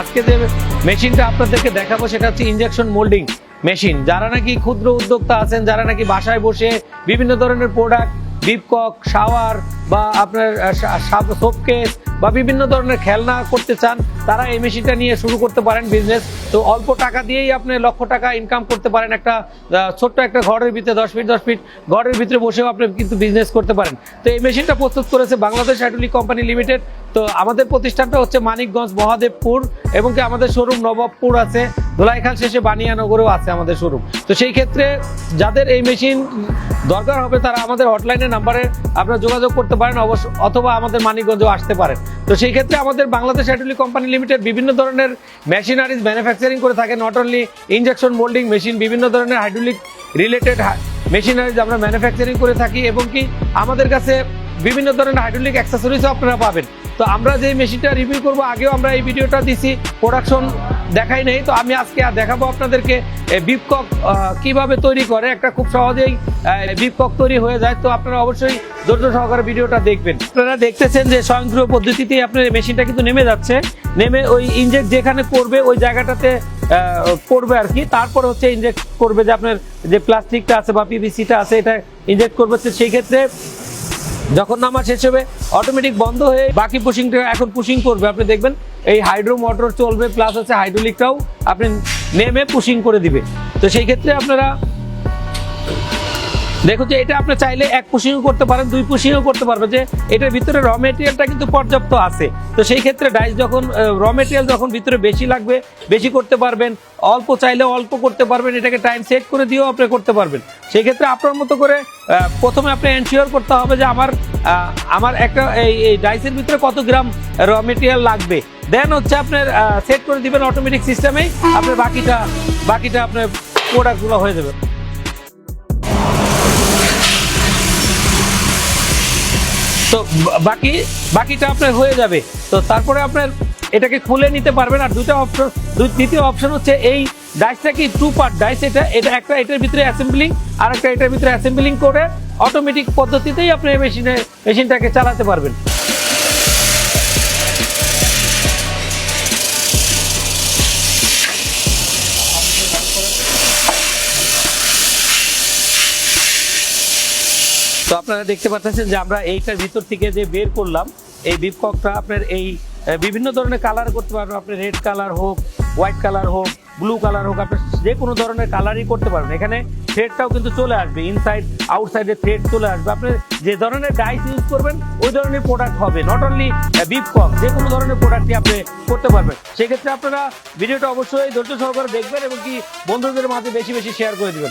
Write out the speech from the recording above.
আজকে যে মেশিনটা আপনাদেরকে দেখাবো, সেটা হচ্ছে ইনজেকশন মোল্ডিং মেশিন যারা নাকি ক্ষুদ্র উদ্যোক্তা আছেন, যারা নাকি বাসায় বসে বিভিন্ন ধরনের প্রোডাক্ট ডিপকক শাওয়ার বা আপনার সোপকেস বা বিভিন্ন ধরনের খেলনা করতে চান, তারা এই মেশিনটা নিয়ে শুরু করতে পারেন বিজনেস তো অল্প টাকা দিয়েই আপনি লক্ষ টাকা ইনকাম করতে পারেন একটা ছোট্ট একটা ঘরের ভিতরে, দশ ফিট দশ ফিট ঘরের ভিতরে বসেও আপনি কিন্তু বিজনেস করতে পারেন। তো এই মেশিনটা প্রস্তুত করেছে বাংলাদেশ হাইড্রোলিক কোম্পানি লিমিটেড তো আমাদের প্রতিষ্ঠানটা হচ্ছে মানিকগঞ্জ মহাদেবপুর এবং কি আমাদের শোরুম নবাবপুর আছে। ধোলাইখাল শেষে বানিয়ানগরেও আছে আমাদের শোরুম। তো সেই ক্ষেত্রে যাদের এই মেশিন দরকার হবে তারা আমাদের হটলাইনের নাম্বারে আপনারা যোগাযোগ করতে পারেন, অবশ্য অথবা আমাদের মানিকগঞ্জেও আসতে পারেন। তো সেই ক্ষেত্রে আমাদের বাংলাদেশ হাইড্রোলিক কোম্পানি লিমিটেড বিভিন্ন ধরনের মেশিনারিজ ম্যানুফ্যাকচারিং করে থাকে। Not only injection moulding machine বিভিন্ন ধরনের হাইড্রোলিক রিলেটেড মেশিনারিজ আমরা ম্যানুফ্যাকচারিং করে থাকি এবং কি আমাদের কাছে বিভিন্ন ধরনের হাইড্রোলিক অ্যাক্সেসরিজও আপনারা পাবেন। তো আমরা যে মেশিনটা রিভিউ করব, আগেও আমরা এই ভিডিওটা দিছি প্রোডাকশন দেখাই নেই, তো আমি আজকে আর দেখাবো আপনাদেরকে বিপকক কীভাবে তৈরি করে, একটা খুব সহজেই বিপকক তৈরি হয়ে যায়, তো আপনারা অবশ্যই ধৈর্য সহকারে ভিডিওটা দেখবেন। আপনারা দেখতেছেন যে স্বয়ংক্রিয় পদ্ধতিতেই আপনার মেশিনটা কিন্তু নেমে যাচ্ছে, নেমে ওই ইনজেক্ট যেখানে করবে, ওই জায়গাটাতে করবে আর কি, তারপর হচ্ছে ইনজেক্ট করবে যে আপনার যে প্লাস্টিকটা আছে বা পিভিসিটা আছে, এটা ইনজেক্ট করবে সেই ক্ষেত্রে যখন নামা শেষ হবে অটোমেটিক বন্ধ হয়ে বাকি পুশিংটা এখন পুশিং করবে। আপনি দেখবেন এই হাইড্রো মোটর চলবে প্লাস হচ্ছে হাইড্রোলিকটাও আপনি নেমে পুশিং করে দিবে। তো সেই ক্ষেত্রে আপনারা দেখুন যে এটা আপনি চাইলে এক পুশিংও করতে পারেন, দুই পুশিংও করতে পারবেন যে এটার ভিতরে র মেটেরিয়ালটা কিন্তু পর্যাপ্ত আছে। তো সেই ক্ষেত্রে ডাইস যখন র মেটেরিয়াল যখন ভিতরে বেশি লাগবে, বেশি করতে পারবেন, অল্প চাইলে অল্প করতে পারবেন, এটাকে টাইম সেট করে দিয়েও আপনি করতে পারবেন। সেই ক্ষেত্রে আপনার মতো করে প্রথমে আপনি এনশিওর করতে হবে যে আমার আমার একটা এই এই ডাইসের ভিতরে কত গ্রাম র মেটেরিয়াল লাগবে। দেন হচ্ছে আপনার সেট করে দিবেন অটোমেটিক সিস্টেমেই আপনার বাকিটা বাকিটা আপনার প্রোডাক্টগুলো হয়ে যাবে। তো বাকি, বাকিটা আপনার হয়ে যাবে। তো তারপরে আপনার এটাকে খুলে নিতে পারবেন। আর দুটো অপশন দ্বিতীয় অপশন হচ্ছে এই ডাইসটা কি টু পার্ট ডাইস এটা? এটা একটা এটার ভিতরে অ্যাসেম্বলিং আর একটা এটার ভিতরে অ্যাসেম্বলিং করে অটোমেটিক পদ্ধতিতেই আপনি মেশিনে মেশিনটাকে চালাতে পারবেন। তো আপনারা দেখতে পাচ্ছেন যে আমরা এইটার ভিতর থেকে যে বের করলাম, এই বিপকটা আপনার এই বিভিন্ন ধরনের কালার করতে পারবেন। আপনি রেড কালার হোক হোয়াইট কালার হোক ব্লু কালার হোক, আপনি যে কোনো ধরনের কালারই করতে পারবেন। এখানে থ্রেডটাও কিন্তু চলে আসবে। ইনসাইড আউটসাইডে থ্রেড চলে আসবে। আপনি যে ধরনের ডাইস ইউজ করবেন, ওই ধরনের প্রোডাক্ট হবে। নট অনলি বিপকক যে কোনো ধরনের প্রোডাক্টই আপনি করতে পারবেন। সেক্ষেত্রে আপনারা ভিডিওটা অবশ্যই ধৈর্য সহকারে দেখবেন এবং কি বন্ধুদের মাঝে বেশি বেশি শেয়ার করে দিবেন।